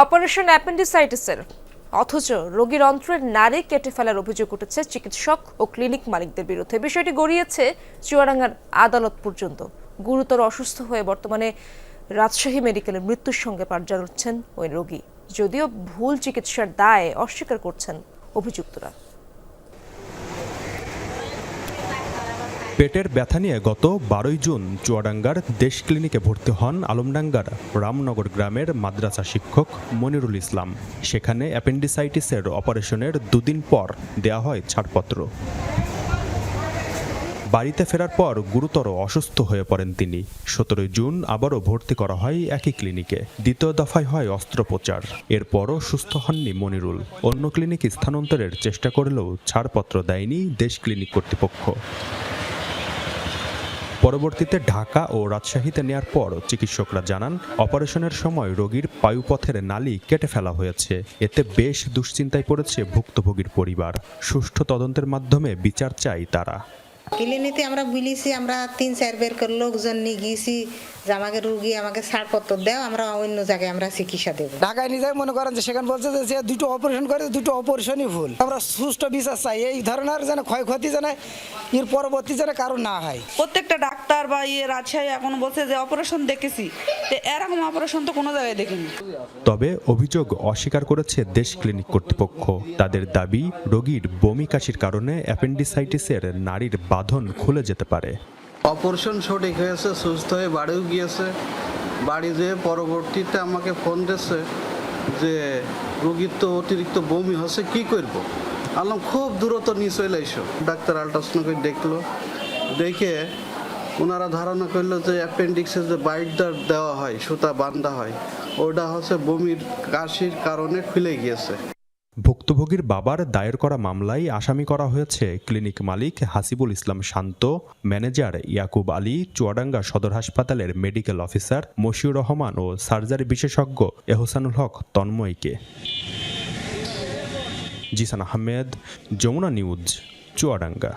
Operation অ্যাপেন্ডিসাইটিসের। অথচ রোগীর অন্ত্রের নারে কেটে ফেলার অভিযোগ উঠেছে চিকিৎসক ও ক্লিনিক মালিকদের বিরুদ্ধে। বিষয়টি গড়িয়েছে চুয়াডাঙ্গার আদালত পর্যন্ত। গুরুতর অসুস্থ হয়ে বর্তমানে রাজশাহী মেডিকেলের মৃত্যুর সঙ্গে পার জানাচ্ছেন ওই রোগী। যদিও ভুল চিকিৎসার দায় অস্বীকার করছেন অভিযুক্তরা। পেটের ব্যথা নিয়ে গত বারোই জুন চুয়াডাঙ্গার দেশ ক্লিনিকে ভর্তি হন আলমডাঙ্গার রামনগর গ্রামের মাদ্রাসা শিক্ষক মনিরুল ইসলাম। সেখানে অ্যাপেন্ডিসাইটিসের অপারেশনের দুদিন পর দেয়া হয় ছাড়পত্র। বাড়িতে ফেরার পর গুরুতর অসুস্থ হয়ে পড়েন তিনি। সতেরোই জুন আবারও ভর্তি করা হয় একই ক্লিনিকে। দ্বিতীয় দফায় হয় অস্ত্রোপচার। এরপরও সুস্থ হননি মনিরুল। অন্য ক্লিনিকে স্থানান্তরের চেষ্টা করলেও ছাড়পত্র দেয়নি দেশ ক্লিনিক কর্তৃপক্ষ। পরবর্তীতে ঢাকা ও রাজশাহীতে নেয়ার পর চিকিৎসকরা জানান, অপারেশনের সময় রোগীর পায়ুপথের নালি কেটে ফেলা হয়েছে। এতে বেশ দুশ্চিন্তায় পড়েছে ভুক্তভোগীর পরিবার। সুষ্ঠু তদন্তের মাধ্যমে বিচার চাই তারা। ক্লিনিতে আমরা বুলিছি আমরা তিন চার বের করে লোকজন নিয়ে গিয়েছি যে আমাকে রুগী আমাকে ছাড়পত্র দেও আমরা অন্য জায়গায় আমরা চিকিৎসা দেবো। ঢাকায় নিয়ে যাই মনে করেন যে সেখানে বলছে যে যে দুটো অপারেশন করে দুটো অপারেশনই ভুল। আমরা সুষ্ঠু বিচার চাই। এই ধরনের যেন ক্ষয়ক্ষতি যেন এর পরবর্তী যেন কারণ না হয়। প্রত্যেকটা ডাক্তার বা ইয়ে রাজশাহী এখন বলছে যে অপারেশন দেখেছি। তো এরকম অপারেশন তো কোনো জায়গায় দেখিনি। তবে অভিযোগ অস্বীকার করেছে দেশ ক্লিনিক কর্তৃপক্ষ। তাদের দাবি রোগীর বমি কাশির কারণে অ্যাপেন্ডিসাইটিসের নারীর বাঁধন খুলে যেতে পারে। অপারেশন সঠিক হয়েছে সুস্থ হয়ে বাড়িও গিয়েছে। বাড়ি যেয়ে পরবর্তীতে আমাকে ফোন দিয়েছে যে রোগীর তো অতিরিক্ত বমি হচ্ছে কি করব? আলম খুব দূরত্ব নিয়ে চলে এসো। ডাক্তার আল্ট্রাসাউন্ড করে দেখল। দেখে ওনারা ধারণা করল যে অ্যাপেন্ডিক্সে যে বাইটটা দেওয়া হয়, সুতা বান্ধা হয়, ওটা হচ্ছে বমির কাশির কারণে খুলে গিয়েছে। ভুক্তভোগীর বাবার দায়ের করা মামলায় আসামি করা হয়েছে ক্লিনিক মালিক হাসিবুল ইসলাম শান্ত, ম্যানেজার ইয়াকুব আলী, চুয়াডাঙ্গা সদর হাসপাতালের মেডিকেল অফিসার মশিউর রহমান ও সার্জারি বিশেষজ্ঞ এহসানুল হক তন্ময়কে। জিসান আহমেদ, যমুনা নিউজ, চুয়াডাঙ্গা।